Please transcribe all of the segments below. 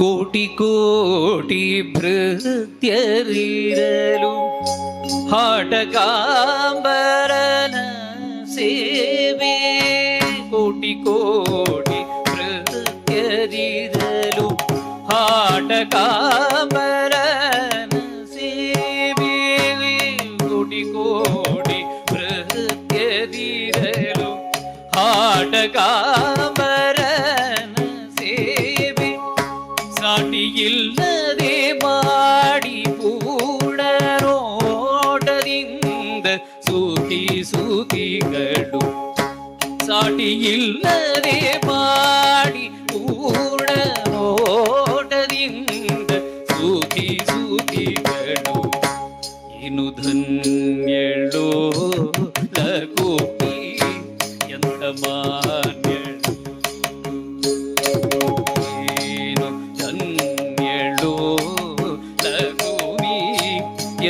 കോട്ടിക്കോട്ടി ഭൃത്യറിലും ഹടകാംബരന സേവേ കോട്ടിക്കോടി ഭൃത്യരിതലും ഹടകാംബരന സേവേ കോട്ടിക്കോടി ഭൃത്യരിതലും ഹടകാംബര சேர்ந்த சூகி சூகிகளும் சாட்டியில்லதே பாடி ஊடமோடதிந்த சூகி சூகிகளும் இனுதன்யழோ லகோபி எந்த மான்யழோ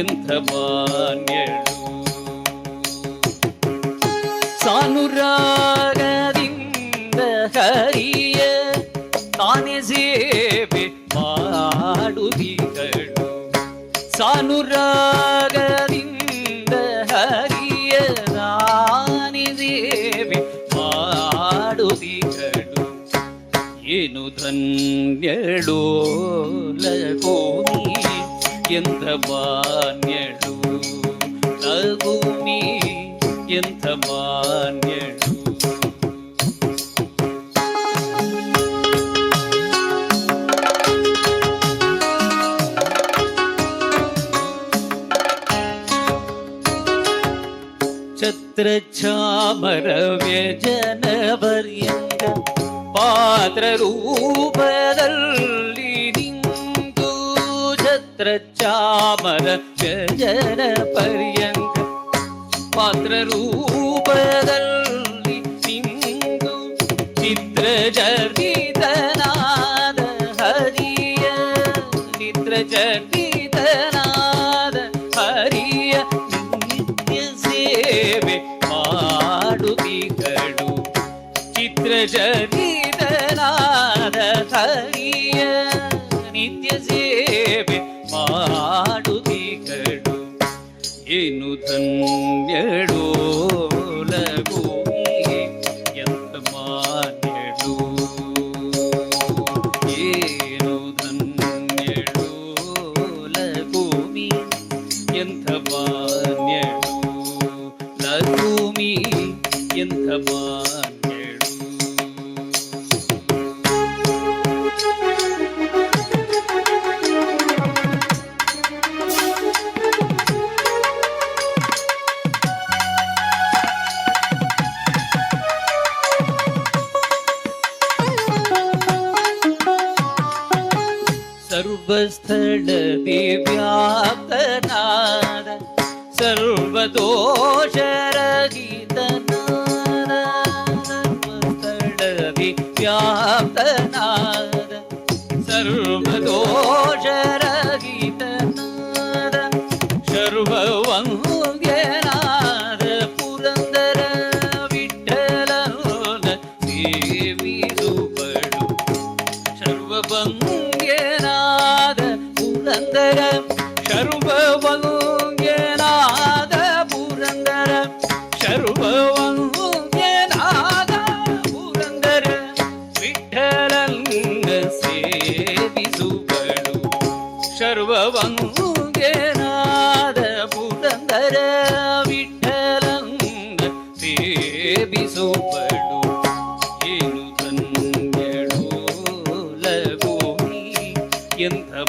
ಎಂಥ ಬಾನ್ சானுராகதிந்த ஹரிய தானே சேவே பாடுதிகளு சானுராகதிந்த ஹரிய தானே சேவே பாடுதிகளு ಏನು ಧನ್ಯಳೋ ಲಗೋನಿ ಎಂದ ಬಾನ್ಯಳು ఎంత మాన్యడు ఛత్రచామర వ్యజన పర్యంత పాత్రరూపదల్లి ఛత్రచామర వ్యజన పర్యంత ಪಾತ್ರರೂಪದಲ್ಲಿ ಸಿಂಧು ಚಿತ್ರಜರ್ವಿತನಾದ ಹರಿಯ ಚಿತ್ರಜರ್ವಿತನಾದ ಹರಿಯ ನಿತ್ಯ ಸೇವೆ ಮಾಡುತ್ತಿಗಳು ಚಿತ್ರಜರ್ವಿ ಅತ್ಯಂತ ಮಾನ್ಯಳು सर्वस्थल सर्वदोषरहित व्याप्तनाद सर्वदोषरहितनाद सर्ववङ्ग्यनाद पुरन्दर विठ्ठलन देवी सुपडु सर्वभङ्ग्यनाद पुरन्दर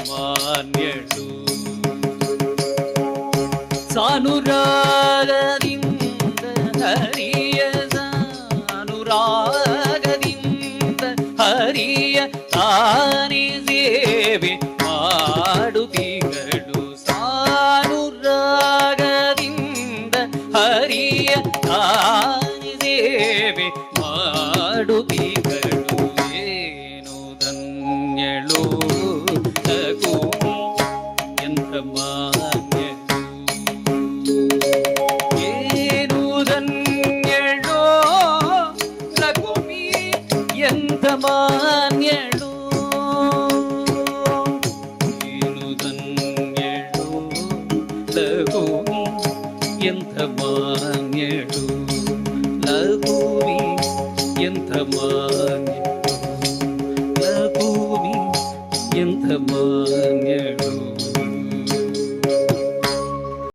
ಮಾನ್ಯಳು ಸಾನುರಾಗದಿಂದ ಹರಿಯ ಸಾನುರಾಗದಿಂದ ಹರಿಯ ತಾನೇ ಸೇವೆ ಎಂಥ ಮಾನ್ಯಳು ಲಘುವಿ ಎಂಥ ಮಾನ್ಯಳು ಲಘುವಿ ಎಂಥ ಮಾನ್ಯ